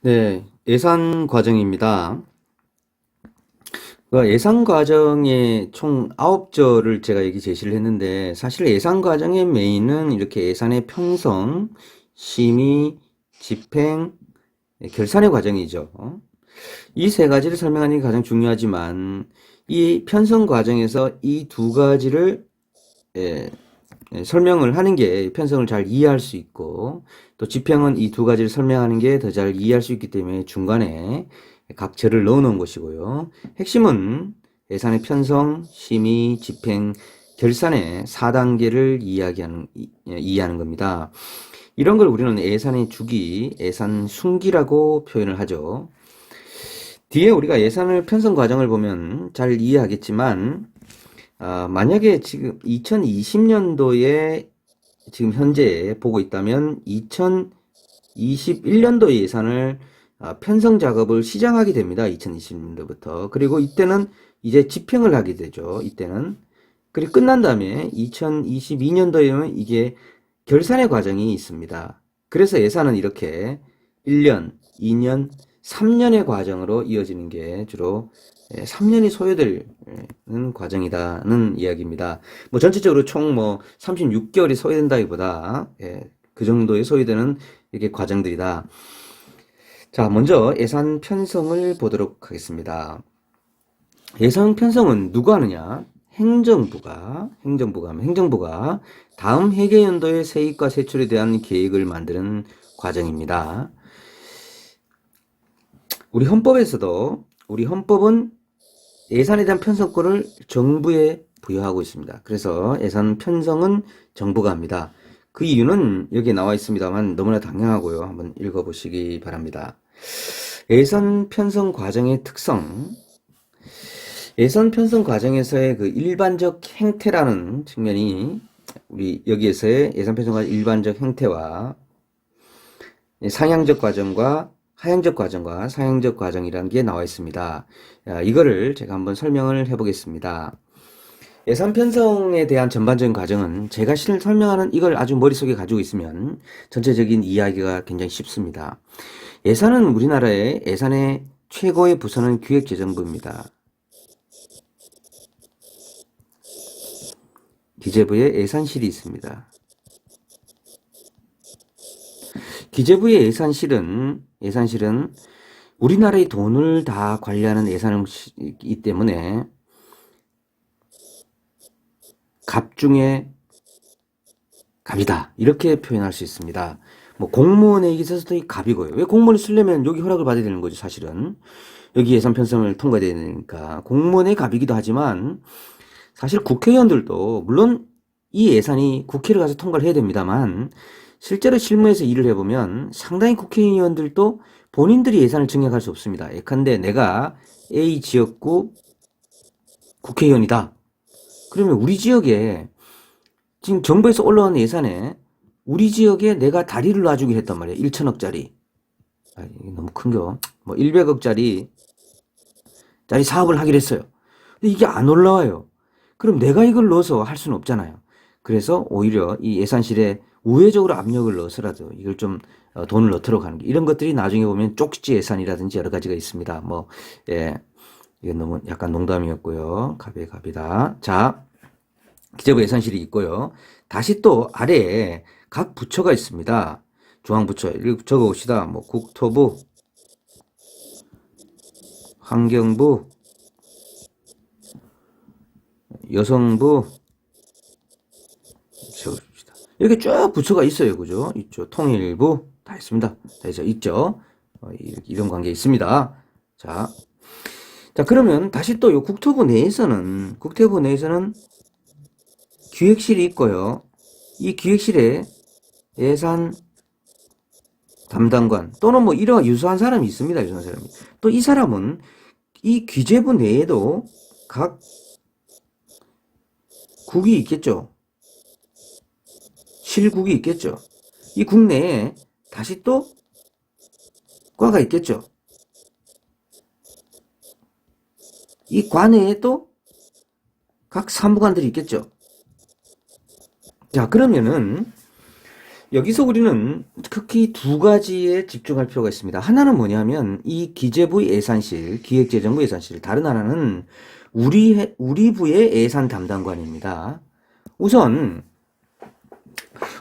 네, 예산 과정입니다. 그 예산 과정에 총 9절을 제가 여기 제시를 했는데 사실 예산 과정의 메인은 이렇게 예산의 편성, 심의, 집행, 결산의 과정이죠. 이 세 가지를 설명하는 게 가장 중요하지만 이 편성 과정에서 이 두 가지를 예, 예, 설명을 하는 게 편성을 잘 이해할 수 있고 또 집행은 이 두 가지를 설명하는 게 더 잘 이해할 수 있기 때문에 중간에 각 절을 넣어 놓은 것이고요. 핵심은 예산의 편성, 심의, 집행, 결산의 4단계를 이야기하는, 이- 예, 이해하는 겁니다. 이런 걸 우리는 예산의 주기, 예산 순기라고 표현을 하죠. 뒤에 우리가 예산을 편성 과정을 보면 잘 이해하겠지만, 아, 만약에 지금 2020년도에 지금 현재 보고 있다면 2021년도 예산을 아, 편성 작업을 시작하게 됩니다. 2020년도부터. 그리고 이때는 이제 집행을 하게 되죠. 이때는. 그리고 끝난 다음에 2022년도에는 이게 결산의 과정이 있습니다. 그래서 예산은 이렇게 1년, 2년, 3년의 과정으로 이어지는 게 주로 3년이 소요되는 과정이다는 이야기입니다. 뭐 전체적으로 총 뭐 36개월이 소요된다기보다 예, 그 정도의 소요되는 이렇게 과정들이다. 자, 먼저 예산 편성을 보도록 하겠습니다. 예산 편성은 누가 하느냐? 행정부가, 행정부가 행정부가 다음 회계연도의 세입과 세출에 대한 계획을 만드는 과정입니다. 우리 헌법에서도 우리 헌법은 예산에 대한 편성권을 정부에 부여하고 있습니다. 그래서 예산 편성은 정부가 합니다. 그 이유는 여기에 나와 있습니다만 너무나 당연하고요. 한번 읽어보시기 바랍니다. 예산 편성 과정의 특성. 예산 편성 과정에서의 그 일반적 행태라는 측면이 우리 여기에서의 예산 편성 과정 일반적 행태와 상향적 과정과 하향적 과정과 상향적 과정이라는 게 나와 있습니다. 야, 이거를 제가 한번 설명을 해보겠습니다. 예산 편성에 대한 전반적인 과정은 제가 실 설명하는 이걸 아주 머릿속에 가지고 있으면 전체적인 이야기가 굉장히 쉽습니다. 예산은 우리나라의 예산의 최고의 부서는 기획재정부입니다. 기재부에 예산실이 있습니다. 기재부의 예산실은 예산실은 우리나라의 돈을 다 관리하는 예산이기 때문에 갑 중에 갑이다 이렇게 표현할 수 있습니다. 뭐 공무원에 있어서도 이 갑이고요. 왜 공무원이 쓰려면 여기 허락을 받아야 되는 거죠, 사실은. 여기 예산 편성을 통과돼야 되니까 공무원의 갑이기도 하지만 사실 국회의원들도 물론 이 예산이 국회를 가서 통과를 해야 됩니다만 실제로 실무에서 일을 해보면 상당히 국회의원들도 본인들이 예산을 증액할 수 없습니다. 예컨대 내가 A 지역구 국회의원이다. 그러면 우리 지역에 지금 정부에서 올라온 예산에 우리 지역에 내가 다리를 놔주기로 했단 말이에요. 1천억짜리. 아, 이게 너무 큰겨. 뭐 100억짜리 짜리 사업을 하기로 했어요. 근데 이게 안 올라와요. 그럼 내가 이걸 넣어서 할 수는 없잖아요. 그래서 오히려 이 예산실에 우회적으로 압력을 넣어서라도 이걸 좀 어, 돈을 넣도록 하는 게 이런 것들이 나중에 보면 쪽지 예산이라든지 여러 가지가 있습니다. 뭐, 예. 이건 너무 약간 농담이었고요. 갑의 갑이다. 자, 기재부 예산실이 있고요. 다시 또 아래에 각 부처가 있습니다. 중앙부처 이렇게 적어 봅시다. 뭐 국토부, 환경부, 여성부. 이렇게 쭉 부처가 있어요. 그죠? 있죠. 통일부 다 있습니다. 다 있죠. 있죠. 어, 이- 이런 관계 있습니다. 자, 자 그러면 다시 또 요 국토부 내에서는 국토부 내에서는 기획실이 있고요. 이 기획실에 예산 담당관 또는 뭐 이런 유수한 사람이 있습니다. 유수한 사람이. 또 이 사람은 이 기재부 내에도 각 국이 있겠죠. 실국이 있겠죠. 이 국내에 다시 또 과가 있겠죠. 이 관내에 또 각 사무관들이 있겠죠. 자, 그러면은 여기서 우리는 특히 두 가지에 집중할 필요가 있습니다. 하나는 뭐냐면 이 기재부 예산실, 기획재정부 예산실, 다른 하나는 우리 해- 우리 부의 예산 담당관입니다. 우선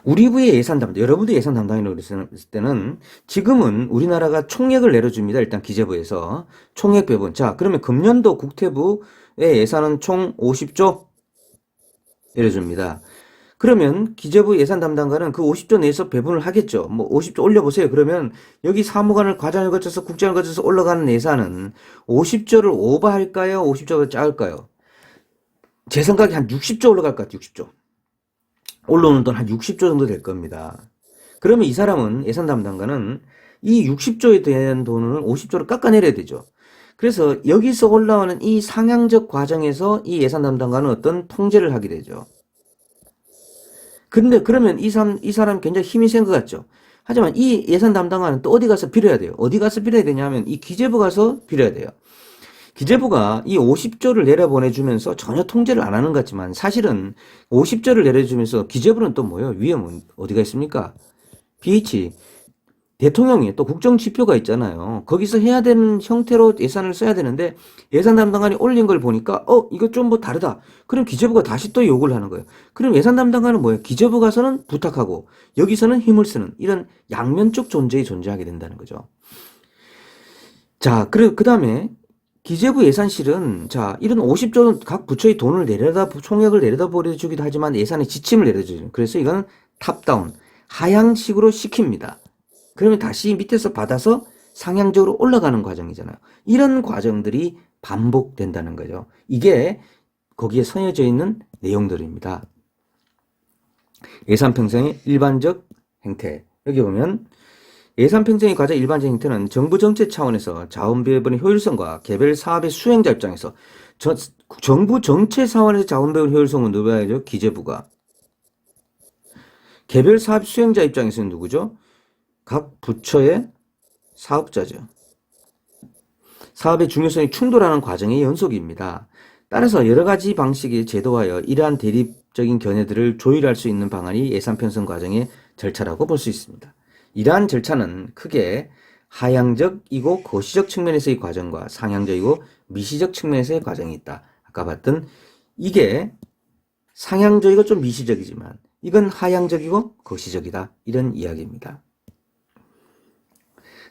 우리 부의 예산 담당, 여러분도 예산 담당이라고 그랬을 때는 지금은 우리나라가 총액을 내려줍니다. 일단 기재부에서 총액 배분. 자, 그러면 금년도 국태부의 예산은 총 50조 내려줍니다. 그러면 기재부 예산 담당관은 그 50조 내에서 배분을 하겠죠. 뭐 50조 올려보세요. 그러면 여기 사무관을 과장을 거쳐서 국장을 거쳐서 올라가는 예산은 50조를 오버할까요? 50조가 작을까요? 제 생각에 한 60조 올라갈 것 같아요. 60조. 올라오는 돈 한 60조 정도 될 겁니다. 그러면 이 사람은 예산 담당관은 이 60조에 대한 돈을 50조로 깎아내려야 되죠. 그래서 여기서 올라오는 이 상향적 과정에서 이 예산 담당관은 어떤 통제를 하게 되죠. 근데 그러면 이 사람, 이 사람 굉장히 힘이 센 것 같죠. 하지만 이 예산 담당관은 또 어디 가서 빌어야 돼요. 어디 가서 빌어야 되냐면 이 기재부 가서 빌어야 돼요. 기재부가 이 50조를 내려보내주면서 전혀 통제를 안 하는 것 같지만 사실은 50조를 내려주면서 기재부는 또 뭐예요? 위에 뭐 어디가 있습니까? BH 대통령이 또 국정 지표가 있잖아요. 거기서 해야 되는 형태로 예산을 써야 되는데 예산 담당관이 올린 걸 보니까 어 이거 좀 뭐 다르다. 그럼 기재부가 다시 또 요구를 하는 거예요. 그럼 예산 담당관은 뭐예요? 기재부 가서는 부탁하고 여기서는 힘을 쓰는 이런 양면적 존재에 존재하게 된다는 거죠. 자, 그리고 그 다음에 기재부 예산실은 자 이런 50조 각 부처의 돈을 내려다 총액을 내려다 보내주기도 하지만 예산의 지침을 내려주죠. 그래서 이거는 탑다운 하향식으로 시킵니다. 그러면 다시 밑에서 받아서 상향적으로 올라가는 과정이잖아요. 이런 과정들이 반복된다는 거죠. 이게 거기에 서여져 있는 내용들입니다. 예산 편성의 일반적 행태. 여기 보면 예산 편성의 과제 일반적 행태는 정부 정책 차원에서 자원 배분의 효율성과 개별 사업의 수행자 입장에서 저- 정부 정책 차원에서 자원 배분 효율성은 누가 해야죠? 기재부가. 개별 사업 수행자 입장에서는 누구죠? 각 부처의 사업자죠. 사업의 중요성이 충돌하는 과정의 연속입니다. 따라서 여러 가지 방식의 제도하여 이러한 대립적인 견해들을 조율할 수 있는 방안이 예산 편성 과정의 절차라고 볼 수 있습니다. 이러한 절차는 크게 하향적이고 거시적 측면에서의 과정과 상향적이고 미시적 측면에서의 과정이 있다. 아까 봤던 이게 상향적이고 좀 미시적이지만 이건 하향적이고 거시적이다. 이런 이야기입니다.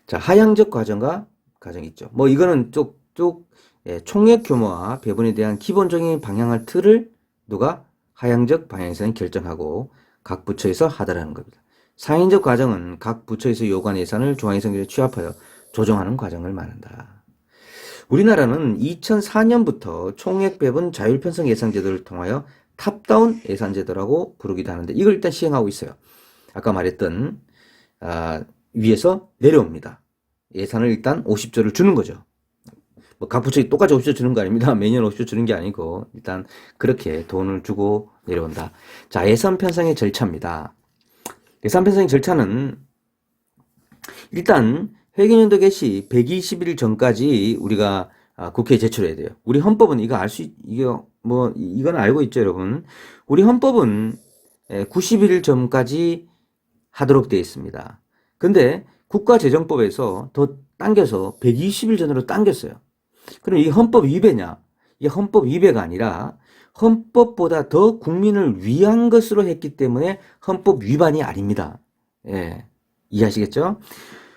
자, 하향적 과정과 과정이 있죠. 뭐 이거는 쪽쪽 예, 총액 규모와 배분에 대한 기본적인 방향을 틀을 누가 하향적 방향에서는 결정하고 각 부처에서 하다라는 겁니다. 상행적 과정은 각 부처에서 요구한 예산을 중앙예산계에 취합하여 조정하는 과정을 말한다. 우리나라는 2004년부터 총액 배분 자율 편성 예산 제도를 통하여 탑다운 예산 제도라고 부르기도 하는데 이걸 일단 시행하고 있어요. 아까 말했던 아, 위에서 내려옵니다. 예산을 일단 50조를 주는 거죠. 뭐 각 부처에 똑같이 50조 주는 거 아닙니다. 매년 50조 주는 게 아니고 일단 그렇게 돈을 주고 내려온다. 자, 예산 편성의 절차입니다. 예산 편성의 절차는 일단 회계연도 개시 120일 전까지 우리가 아, 국회에 제출해야 돼요. 우리 헌법은 이거 알 수, 이거 뭐 이건 알고 있죠, 여러분. 우리 헌법은 90일 전까지 하도록 되어 있습니다. 근데 국가재정법에서 더 당겨서 120일 전으로 당겼어요. 그럼 이 헌법 위배냐? 이 헌법 위배가 아니라 헌법보다 더 국민을 위한 것으로 했기 때문에 헌법 위반이 아닙니다. 예. 이해하시겠죠?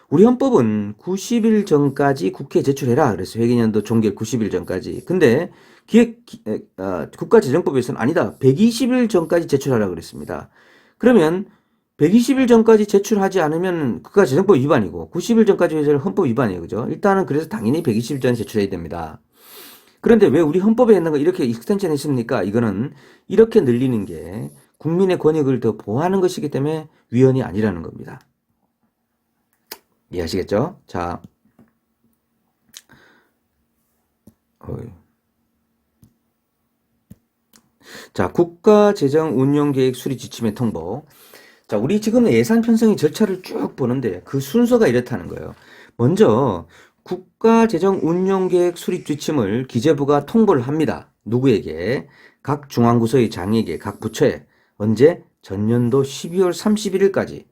우리 헌법은 90일 전까지 국회에 제출해라. 그래서 회계년도 종결 90일 전까지. 근데 기획, 어, 국가재정법에서는 아니다. 120일 전까지 제출하라 그랬습니다. 그러면 120일 전까지 제출하지 않으면 국가재정법 위반이고 90일 전까지 제출은 헌법 위반이에요. 그죠? 일단은 그래서 당연히 120일 전에 제출해야 됩니다. 그런데 왜 우리 헌법에 있는 거 이렇게 익스텐션 했습니까? 이거는 이렇게 늘리는 게 국민의 권익을 더 보호하는 것이기 때문에 위헌이 아니라는 겁니다. 이해하시겠죠? 자. 자, 국가재정운용계획 수리 지침의 통보. 자, 우리 지금 예산 편성의 절차를 쭉 보는데 그 순서가 이렇다는 거예요. 먼저 국가재정운용계획 수립 지침을 기재부가 통보를 합니다. 누구에게? 각 중앙부서의 장에게, 각 부처에 언제? 전년도 12월 31일까지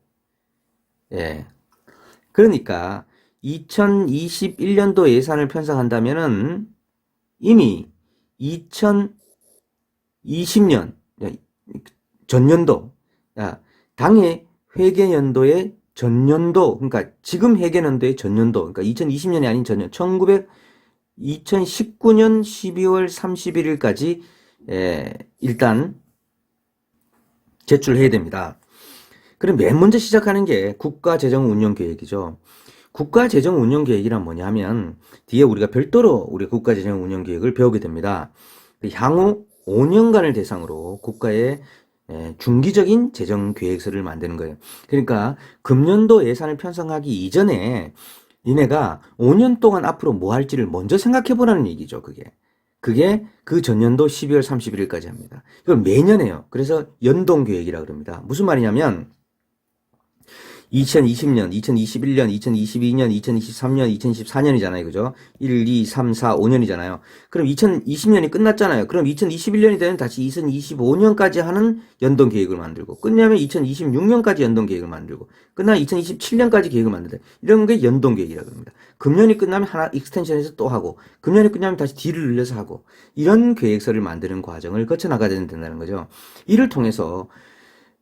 예. 그러니까 2021년도 예산을 편성한다면은 이미 2020년 전년도 야, 당해 회계연도의 전년도 그러니까 지금 회계연도의 전년도 그러니까 2020년이 아닌 전년 1900 2019년 12월 31일까지 에, 일단 제출해야 됩니다. 그럼 맨 먼저 시작하는 게 국가재정운영계획이죠. 국가재정운영계획이란 뭐냐면 뒤에 우리가 별도로 우리 국가재정운영계획을 배우게 됩니다. 그 향후 5년간을 대상으로 국가의 에, 중기적인 재정 계획서를 만드는 거예요. 그러니까 금년도 예산을 편성하기 이전에 니네가 5년 동안 앞으로 뭐 할지를 먼저 생각해 보라는 얘기죠, 그게. 그게 그 전년도 12월 31일까지 합니다. 이걸 매년 해요. 그래서 연동 계획이라 그럽니다. 무슨 말이냐면 2020년, 2021년, 2022년, 2023년, 2024년이잖아요. 그죠? 1, 2, 3, 4, 5년이잖아요. 그럼 2020년이 끝났잖아요. 그럼 2021년이 되면 다시 2025년까지 하는 연동 계획을 만들고, 끝나면 2026년까지 연동 계획을 만들고, 끝나면 2027년까지 계획을 만든다. 이런 게 연동 계획이라고 합니다. 금년이 끝나면 하나 익스텐션해서 또 하고, 금년이 끝나면 다시 뒤를 늘려서 하고, 이런 계획서를 만드는 과정을 거쳐 나가야 된다는 거죠. 이를 통해서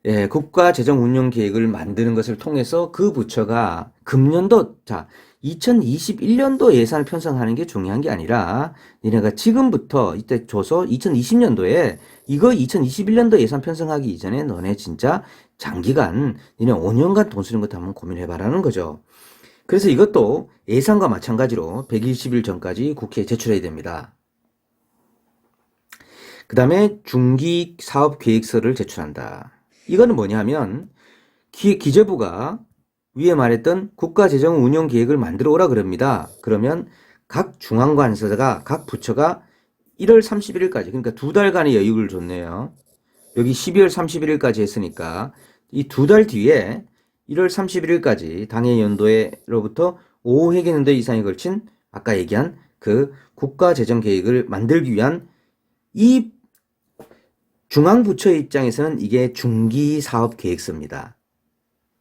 예, 국가 재정 운영 계획을 만드는 것을 통해서 그 부처가 금년도 자 2021년도 예산을 편성하는 게 중요한 게 아니라 니네가 지금부터 이때 줘서 2020년도에 이거 2021년도 예산 편성하기 이전에 너네 진짜 장기간 니네 5년간 돈 쓰는 것도 한번 고민해봐라는 거죠. 그래서 이것도 예산과 마찬가지로 120일 전까지 국회에 제출해야 됩니다. 그 다음에 중기 사업 계획서를 제출한다. 이거는 뭐냐면 기, 기재부가 위에 말했던 국가재정 운영 계획을 만들어 오라 그럽니다. 그러면 각 중앙관서가 각 부처가 1월 31일까지 그러니까 두 달간의 여유를 줬네요. 여기 12월 31일까지 했으니까 이 두 달 뒤에 1월 31일까지 당해 연도에로부터 5회계 연도 이상에 걸친 아까 얘기한 그 국가재정 계획을 만들기 위한 이 중앙부처의 입장에서는 이게 중기사업계획서입니다.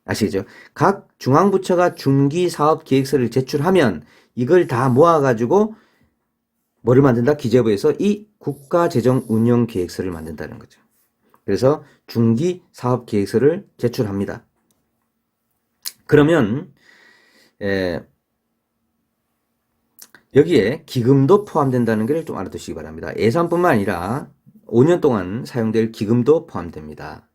아시겠죠? 각 중앙부처가 중기사업계획서를 제출하면 이걸 다 모아가지고 뭐를 만든다? 기재부에서 이 국가재정운영계획서를 만든다는 거죠. 그래서 중기사업계획서를 제출합니다. 그러면 에, 여기에 기금도 포함된다는 것을 좀 알아두시기 바랍니다. 예산뿐만 아니라 5년 동안 사용될 기금도 포함됩니다.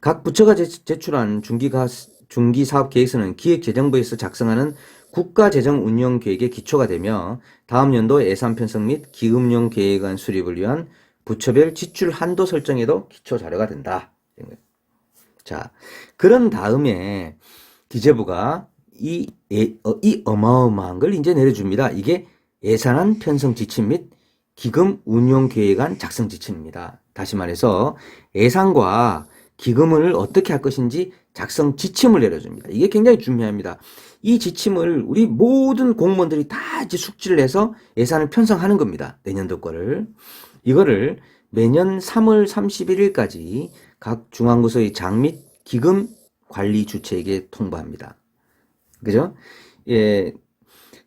각 부처가 제출한 중기가, 중기사업 계획서는 기획재정부에서 작성하는 국가재정운영계획의 기초가 되며 다음 연도 예산 편성 및 기금용 계획안 수립을 위한 부처별 지출 한도 설정에도 기초 자료가 된다. 자, 그런 다음에 기재부가 이, 어, 이 어마어마한 걸 이제 내려줍니다. 이게 예산안 편성 지침 및 기금 운용 계획안 작성 지침입니다. 다시 말해서 예산과 기금을 어떻게 할 것인지 작성 지침을 내려줍니다. 이게 굉장히 중요합니다. 이 지침을 우리 모든 공무원들이 다 이제 숙지를 해서 예산을 편성하는 겁니다. 내년도 거를. 이거를 매년 3월 31일까지 각 중앙부서의 장 및 기금 관리 주체에게 통보합니다. 그죠? 예.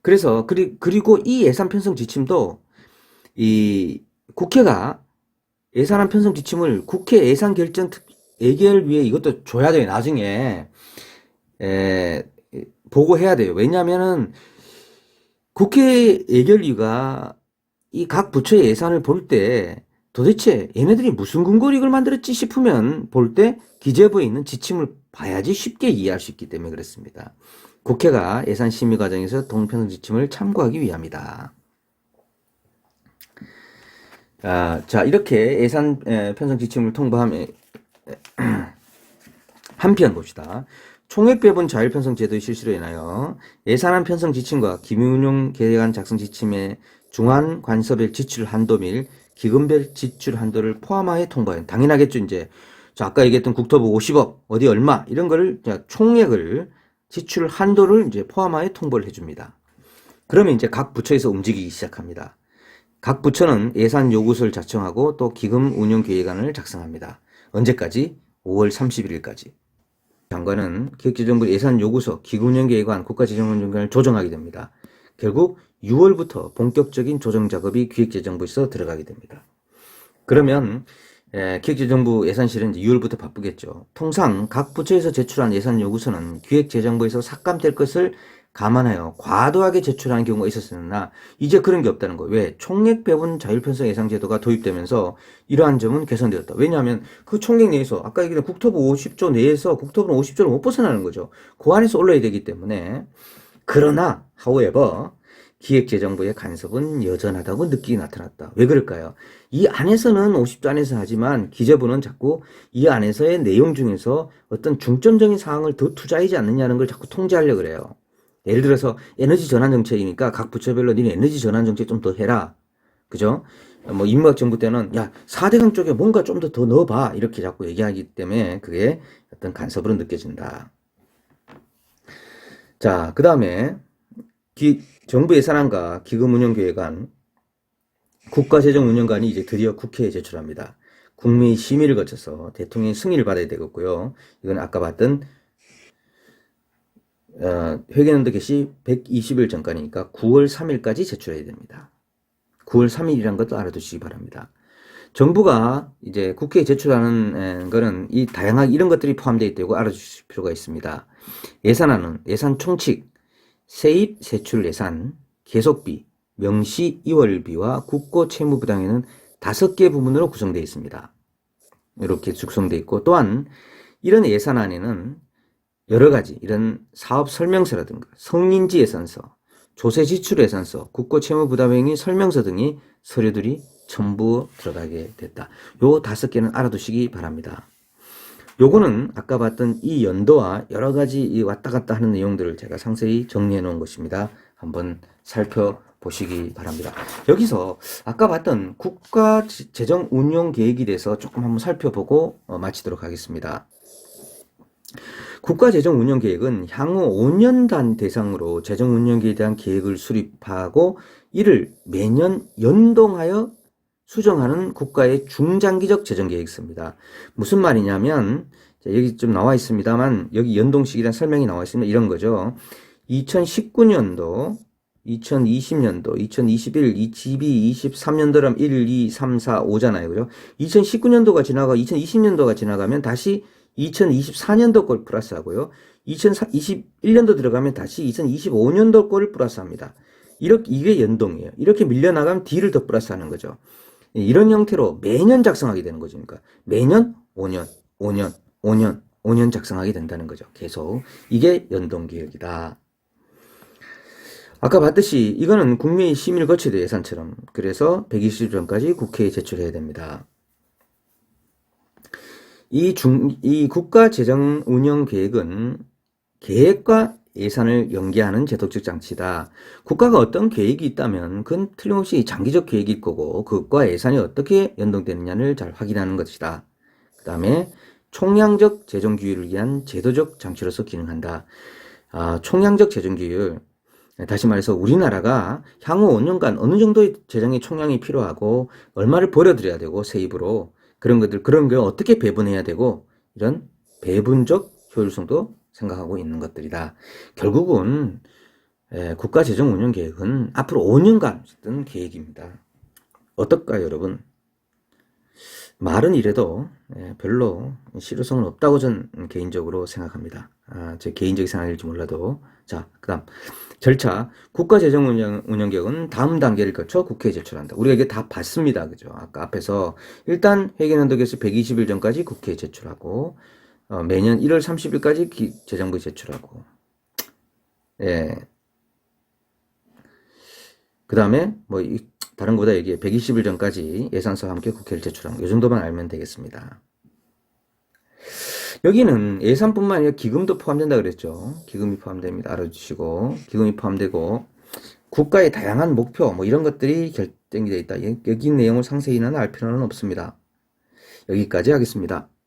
그래서, 그리, 그리고 이 예산 편성 지침도 이 국회가 예산안 편성 지침을 국회 예산 결정 특 예결 위에 이것도 줘야 돼요. 나중에 에, 보고해야 돼요. 왜냐하면은 국회 예결위가 이 각 부처의 예산을 볼 때 도대체 얘네들이 무슨 근거로 이걸 만들었지 싶으면 볼 때 기재부에 있는 지침을 봐야지 쉽게 이해할 수 있기 때문에 그렇습니다. 국회가 예산 심의 과정에서 동편성 지침을 참고하기 위함이다. 아, 자, 이렇게 예산 편성 지침을 통보함에 한편 봅시다. 총액 배분 자율 편성 제도의 실시로 인하여 예산안 편성 지침과 기밀운용 계획안 작성 지침의 중앙 관서별 지출 한도 및 기금별 지출 한도를 포함하여 통보해. 당연하겠죠, 이제. 자, 아까 얘기했던 국토부 50억, 어디 얼마, 이런 거를, 총액을, 지출 한도를 이제 포함하여 통보를 해줍니다. 그러면 이제 각 부처에서 움직이기 시작합니다. 각 부처는 예산 요구서를 작성하고 또 기금 운용 계획안을 작성합니다. 언제까지? 5월 31일까지. 장관은 기획재정부 예산 요구서, 기금운영계획안, 국가재정운영계획을 조정하게 됩니다. 결국 6월부터 본격적인 조정 작업이 기획재정부에서 들어가게 됩니다. 그러면 에, 기획재정부 예산실은 이제 6월부터 바쁘겠죠. 통상 각 부처에서 제출한 예산 요구서는 기획재정부에서 삭감될 것을 감안하여 과도하게 제출하는 경우가 있었으나 이제 그런 게 없다는 거예요. 왜? 총액 배분 자율편성 예상 제도가 도입되면서 이러한 점은 개선되었다. 왜냐하면 그 총액 내에서 아까 얘기한 국토부 50조 내에서 국토부는 50조를 못 벗어나는 거죠. 그 안에서 올라야 되기 때문에 그러나 however 기획재정부의 간섭은 여전하다고 느끼기 나타났다. 왜 그럴까요? 이 안에서는 50조 안에서 하지만 기재부는 자꾸 이 안에서의 내용 중에서 어떤 중점적인 사항을 더 투자하지 않느냐는 걸 자꾸 통제하려고 그래요. 예를 들어서 에너지 전환 정책이니까 각 부처별로 니네 에너지 전환 정책 좀 더 해라. 그죠? 뭐 이명박 정부 때는 야 4대강 쪽에 뭔가 좀더더 넣어봐 이렇게 자꾸 얘기하기 때문에 그게 어떤 간섭으로 느껴진다. 자, 그 다음에 정부 예산안과 기금운영계획안, 국가재정운영관이 이제 드디어 국회에 제출합니다. 국민의 심의를 거쳐서 대통령의 승인을 받아야 되겠고요. 이건 아까 봤던 어, 회계연도 개시 120일 전까지니까 9월 3일까지 제출해야 됩니다. 9월 3일이란 것도 알아두시기 바랍니다. 정부가 이제 국회에 제출하는 거는 이 다양한 이런 것들이 포함되어 있다고 알아주실 필요가 있습니다. 예산안은 예산 총칙, 세입 세출 예산, 계속비, 명시 이월비와 국고 채무 부당에는 다섯 개 부문으로 구성되어 있습니다. 이렇게 숙성되어 있고 또한 이런 예산안에는 여러 가지 이런 사업 설명서라든가 성인지 예산서, 조세 지출 예산서, 국고 채무 부담 행위 설명서 등이 서류들이 전부 들어가게 됐다. 요 다섯 개는 알아두시기 바랍니다. 요거는 아까 봤던 이 연도와 여러 가지 왔다 갔다 하는 내용들을 제가 상세히 정리해 놓은 것입니다. 한번 살펴보시기 바랍니다. 여기서 아까 봤던 국가 재정 운용 계획에 대해서 조금 한번 살펴보고 어, 마치도록 하겠습니다. 국가재정운영계획은 향후 5년단 대상으로 재정운영에 대한 계획을 수립하고 이를 매년 연동하여 수정하는 국가의 중장기적 재정계획서입니다. 무슨 말이냐면 여기 좀 나와 있습니다만 여기 연동식이란 설명이 나와 있으면 이런 거죠. 2019년도 2020년도, 2021, 22, 23년도라면 1, 2, 3, 4, 5잖아요. 그죠? 2019년도가 지나가 2020년도가 지나가면 다시 2024년도 걸 플러스 하고요. 2021년도 들어가면 다시 2025년도 걸 플러스 합니다. 이렇게 이게 연동이에요. 이렇게 밀려나가면 D를 더 플러스 하는 거죠. 이런 형태로 매년 작성하게 되는 거죠. 그러니까 매년 5년, 5년, 5년, 5년 작성하게 된다는 거죠. 계속 이게 연동 계획이다. 아까 봤듯이 이거는 국민의 심의를 거쳐야 돼요. 예산처럼. 그래서 120일 전까지 국회에 제출해야 됩니다. 이 중, 이 국가 재정 운영 계획은 계획과 예산을 연계하는 제도적 장치다. 국가가 어떤 계획이 있다면 그건 틀림없이 장기적 계획일 거고 그것과 예산이 어떻게 연동되느냐를 잘 확인하는 것이다. 그 다음에 총량적 재정 규율을 위한 제도적 장치로서 기능한다. 아, 총량적 재정 규율. 다시 말해서 우리나라가 향후 5년간 어느 정도의 재정의 총량이 필요하고 얼마를 벌어들여야 되고 세입으로 그런 것들, 그런 걸 어떻게 배분해야 되고, 이런 배분적 효율성도 생각하고 있는 것들이다. 결국은, 에, 국가 재정 운영 계획은 앞으로 5년간 어떤 계획입니다. 어떨까요, 여러분? 말은 이래도 에, 별로 실효성은 없다고 전 개인적으로 생각합니다. 아, 제 개인적인 생각일지 몰라도. 자, 그 다음. 절차. 국가 재정운영 계획은 다음 단계를 거쳐 국회에 제출한다. 우리가 이게 다 봤습니다. 그죠? 아까 앞에서 일단 회계연도에서 120일 전까지 국회에 제출하고, 어, 매년 1월 30일까지 기, 재정부에 제출하고, 예. 그 다음에, 뭐, 이, 다른 거보다 여기에 120일 전까지 예산서와 함께 국회를 제출하는 거. 이 정도만 알면 되겠습니다. 여기는 예산뿐만 아니라 기금도 포함된다 그랬죠. 기금이 포함됩니다. 알아주시고 기금이 포함되고 국가의 다양한 목표 뭐 이런 것들이 결정이 되어 있다. 여기 내용을 상세히는 알 필요는 없습니다. 여기까지 하겠습니다.